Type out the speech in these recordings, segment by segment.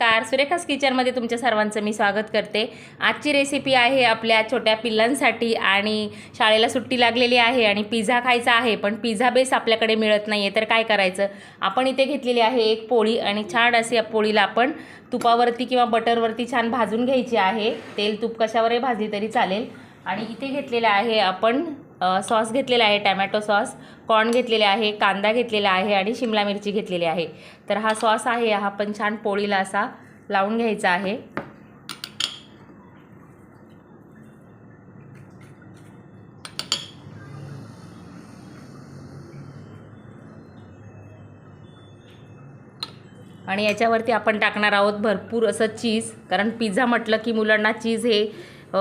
नमस्कार. सुरेखास किचनमध्ये तुमच्या सर्वांचं मी स्वागत करते. आजची रेसिपी आहे आपल्या छोट्या पिल्लांसाठी आणि शाळेला सुट्टी लागलेली आहे आणि पिझ्झा खायचा आहे पण पिझ्झा बेस आपल्याकडे मिळत नाही आहे तर काय करायचं? आपण इथे घेतलेली आहे एक पोळी आणि छान अशी या पोळीला आपण तुपावरती किंवा बटरवरती छान भाजून घ्यायची आहे. तेल तूप कशावरही भाजली तरी चालेल. आणि इथे घेतलेलं आहे आपण सॉस घेतलेला आहे टॅमॅटो सॉस कॉर्न घेतलेले आहे कांदा घेतलेला आहे आणि शिमला मिरची घेतलेली आहे. तर हा सॉस आहे हा पण छान पोळीला असा लावून घ्यायचा आहे. आणि याच्यावरती आपण टाकणार आहोत भरपूर असं चीज कारण पिझ्झा म्हटलं की मुलांना चीज हे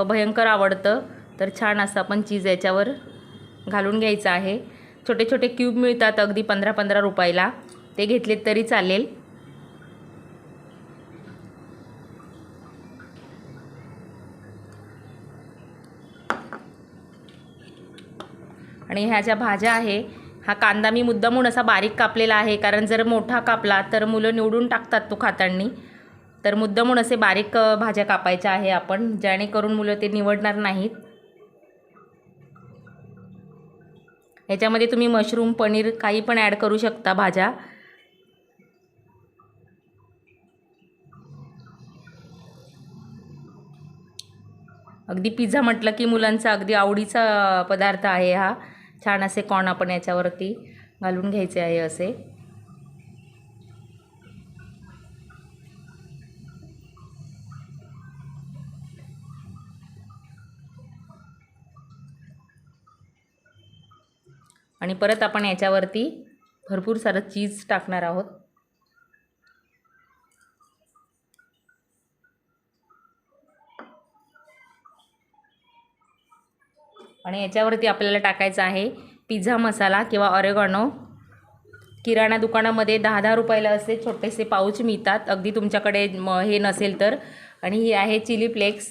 भयंकर आवडतं. तर छान असं आपण चीज याच्यावर घालून घ्यायचं आहे. छोटे छोटे क्यूब मिळतात अगदी पंधरा पंधरा रुपयाला. ते घेतलेत तरी चालेल. आणि ह्या ज्या भाज्या आहे हा कांदा मी मुद्दामून असा बारीक कापलेला आहे. कारण जर मोठा कापला तर मुलं निवडून टाकतात तो खातांनी. तर मुद्दामून असे बारीक भाज्या कापायच्या आहे आपण जेणेकरून मुलं ते निवडणार नाहीत. ह्याच्यामध्ये तुम्ही मशरूम पनीर काही पण ॲड करू शकता भाज्या. अगदी पिझ्झा म्हटलं की मुलांचा अगदी आवडीचा पदार्थ आहे हा. छान असे कॉन आपण याच्यावरती घालून घ्यायचे आहे असे. आणि परत आपण याच्यावरती भरपूर सारं चीज टाकणार आहोत. आणि याच्यावरती आपल्याला टाकायचा आहे पिझ्झा मसाला किंवा ऑरेगॉनो किराणा दुकानामध्ये दहा दहा रुपयाला असे छोटेसे पाऊच मिळतात. अगदी तुमच्याकडे म हे नसेल तर. आणि ही आहे चिली फ्लेक्स.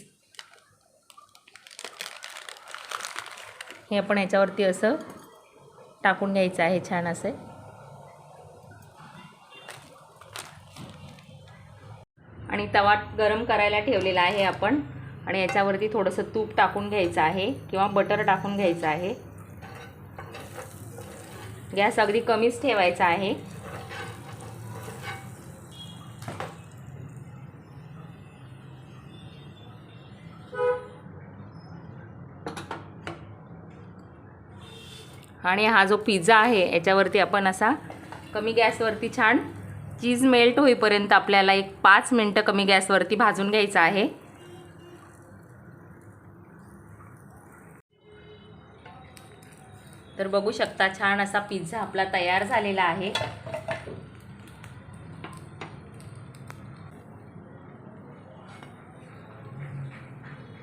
हे आपण याच्यावरती असं टाकून घ्यायचं आहे छान असे. आणि तवा गरम करायला ठेवलेला आहे आपण. आणि याच्यावरती थोडंसं तूप टाकून घ्यायचं आहे किंवा बटर टाकून घ्यायचं आहे. गॅस अगदी कमीच ठेवायचा आहे. आणि हा जो पिझ्झा आहे याच्यावरती आपण असा कमी गॅसवरती छान चीज मेल्ट होईपर्यंत आपल्याला एक पाच मिनटं कमी गॅसवरती भाजून घ्यायचं आहे. तर बघू शकता छान असा पिझ्झा आपला तयार झालेला आहे.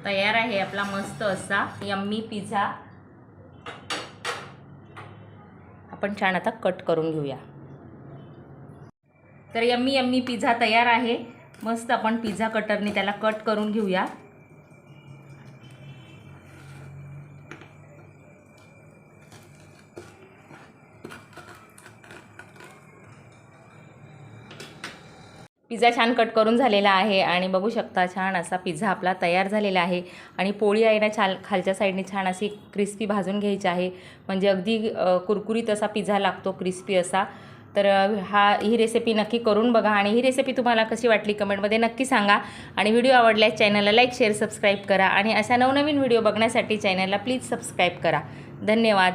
तयार आहे आपला मस्त असा यम्मी पिझ्झा. आपण छान आता कट करून घेऊया. तर यम्मी यम्मी पिझ्झा तयार आहे. मस्त आपण पिझ्झा कटरने त्याला कट करून घेऊया. पिझ्झा छान कट करून झालेला आहे आणि बघू शकता छान असा पिझ्झा आपला तयार झालेला आहे. आणि पोळी आहे ना छान खालच्या साईडने छान अशी क्रिस्पी भाजून घ्यायची आहे. म्हणजे अगदी कुरकुरीत असा पिझ्झा लागतो क्रिस्पी असा. तर हा ही रेसिपी नक्की करून बघा आणि ही रेसिपी तुम्हाला कशी वाटली कमेंटमध्ये नक्की सांगा. आणि व्हिडिओ आवडल्यास चॅनलला लाईक शेअर सबस्क्राईब करा आणि अशा नवनवीन व्हिडिओ बघण्यासाठी चॅनलला प्लीज सबस्क्राईब करा. धन्यवाद.